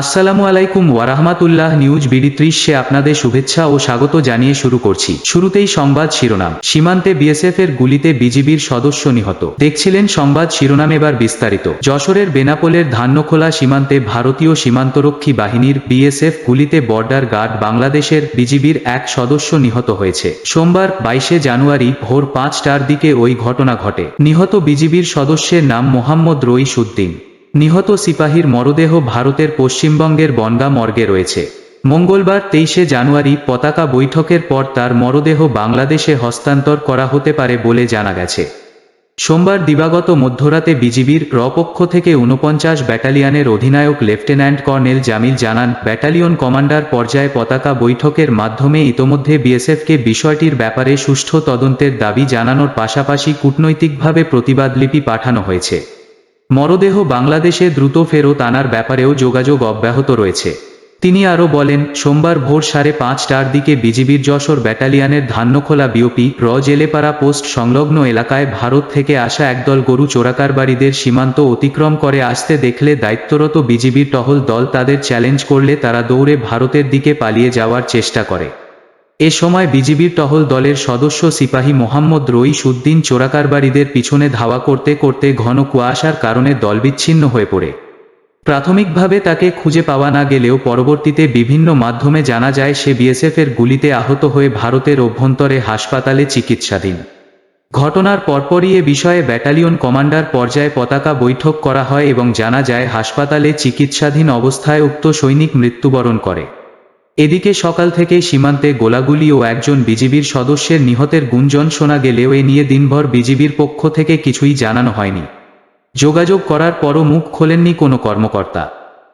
আসসালামু আলাইকুম ওয়ারাহমাতুল্লাহ news BD ত্রিশে আপনাদের শুভেচ্ছা ও স্বাগত জানিয়ে শুরু করছি। শুরুতেই সংবাদ শিরোনাম। সীমান্তে বিএসএফ এর গুলিতে বিজিবির সদস্য নিহত। দেখছিলেন সংবাদ শিরোনাম এবার বিস্তারিত। যশোরের বেনাপোলের ধান্যখোলা সীমান্তে ভারতীয় সীমান্তরক্ষী বাহিনীর বিএসএফ গুলিতে বর্ডার গার্ড বাংলাদেশের বিজিবির এক সদস্য নিহত হয়েছে। সোমবার বাইশে জানুয়ারি ভোর পাঁচটার দিকে ওই ঘটনা ঘটে। নিহত বিজিবির সদস্যের নাম মোহাম্মদ রইস উদ্দিন নিহত সিপাহীর মরদেহ ভারতের পশ্চিমবঙ্গের বনগা মর্গে রয়েছে। মঙ্গলবার তেইশে জানুয়ারি পতাকা বৈঠকের পর তার মরদেহ বাংলাদেশে হস্তান্তর করা হতে পারে বলে জানা গেছে। সোমবার দিবাগত মধ্যরাতে বিজিবির রপক্ষ থেকে ঊনপঞ্চাশ ব্যাটালিয়নের অধিনায়ক লেফটেন্যান্ট কর্নেল জামিল জানান, ব্যাটালিয়ন কমান্ডার পর্যায়ে পতাকা বৈঠকের মাধ্যমে ইতোমধ্যে বিএসএফকে বিষয়টির ব্যাপারে সুষ্ঠু তদন্তের দাবি জানানোর পাশাপাশি কূটনৈতিকভাবে প্রতিবাদলিপি পাঠানো হয়েছে। মরদেহ বাংলাদেশে দ্রুত ফেরত আনার ব্যাপারেও যোগাযোগ অব্যাহত রয়েছে। তিনি আরও বলেন, সোমবার ভোর সাড়ে পাঁচটার দিকে বিজিবির যশোর ব্যাটালিয়ানের ধান্যখোলা বিওপি র জেলেপাড়া পোস্ট সংলগ্ন এলাকায় ভারত থেকে আসা একদল গরু চোরাকারবারীদের সীমান্ত অতিক্রম করে আসতে দেখলে দায়িত্বরত বিজিবির টহল দল তাদের চ্যালেঞ্জ করলে তারা দৌড়ে ভারতের দিকে পালিয়ে যাওয়ার চেষ্টা করে। এ সময় বিজিবির টহল দলের সদস্য সিপাহী মোহাম্মদ রইস উদ্দিন চোরাকারবারীদের পিছনে ধাওয়া করতে করতে ঘন কুয়াশার কারণে দলবিচ্ছিন্ন হয়ে পড়ে। প্রাথমিকভাবে তাকে খুঁজে পাওয়া না গেলেও পরবর্তীতে বিভিন্ন মাধ্যমে জানা যায়, সে বিএসএফের গুলিতে আহত হয়ে ভারতের অভ্যন্তরে হাসপাতালে চিকিৎসাধীন। ঘটনার পরপরই এ বিষয়ে ব্যাটালিয়ন কমান্ডার পর্যায়ে পতাকা বৈঠক করা হয় এবং জানা যায়, হাসপাতালে চিকিৎসাধীন অবস্থায় উক্ত সৈনিক মৃত্যুবরণ করে। এদিকে সকাল থেকে সীমান্তে গোলাগুলি ও একজন বিজিবির সদস্যের নিহতের গুঞ্জন শোনা গেলেও এ নিয়ে দিনভর বিজিবির পক্ষ থেকে কিছুই জানানো হয়নি। যোগাযোগ করার পরও মুখ খোলেননি কোনো কর্মকর্তা।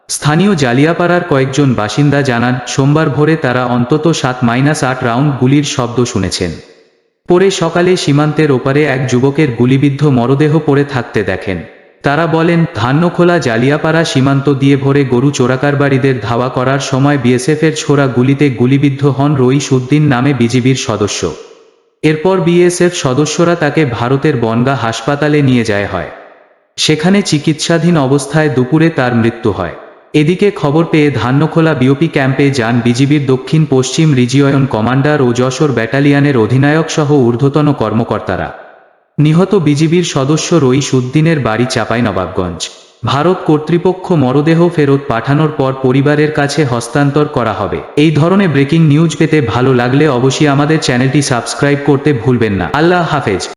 স্থানীয় জালিয়াপাড়ার কয়েকজন বাসিন্দা জানান, সোমবার ভোরে তারা অন্তত সাত মাইনাস আট রাউন্ড গুলির শব্দ শুনেছেন। পরে সকালে সীমান্তের ওপারে এক যুবকের গুলিবিদ্ধ মরদেহ পড়ে থাকতে দেখেন। তারা বলেন, ধান্যখোলা জালিয়াপাড়া সীমান্ত দিয়ে ভরে গরু চোরাকারবারীদের ধাওয়া করার সময় বিএসএফের ছোড়া গুলিতে গুলিবিদ্ধ হন রইস উদ্দিন নামে বিজিবির সদস্য। এরপর বিএসএফ সদস্যরা তাকে ভারতের বনগা হাসপাতালে নিয়ে যায় হয়। সেখানে চিকিৎসাধীন অবস্থায় দুপুরে তার মৃত্যু হয়। এদিকে খবর পেয়ে ধান্যখোলা বিওপি ক্যাম্পে যান বিজিবির দক্ষিণ পশ্চিম রিজিয়ন কমান্ডার ও যশোর ব্যাটালিয়ানের অধিনায়ক সহ ঊর্ধ্বতন কর্মকর্তারা। নিহত বিজিবির সদস্য রইস উদ্দিনের বাড়ি চাঁপাইনবাবগঞ্জ ভারত কর্তৃপক্ষ মরদেহ ফেরত পাঠানোর পর পরিবারের কাছে হস্তান্তর করা হবে। এই ধরনের ব্রেকিং নিউজ পেতে ভালো লাগলে অবশ্যই আমাদের চ্যানেলটি সাবস্ক্রাইব করতে ভুলবেন না। আল্লাহ হাফেজ।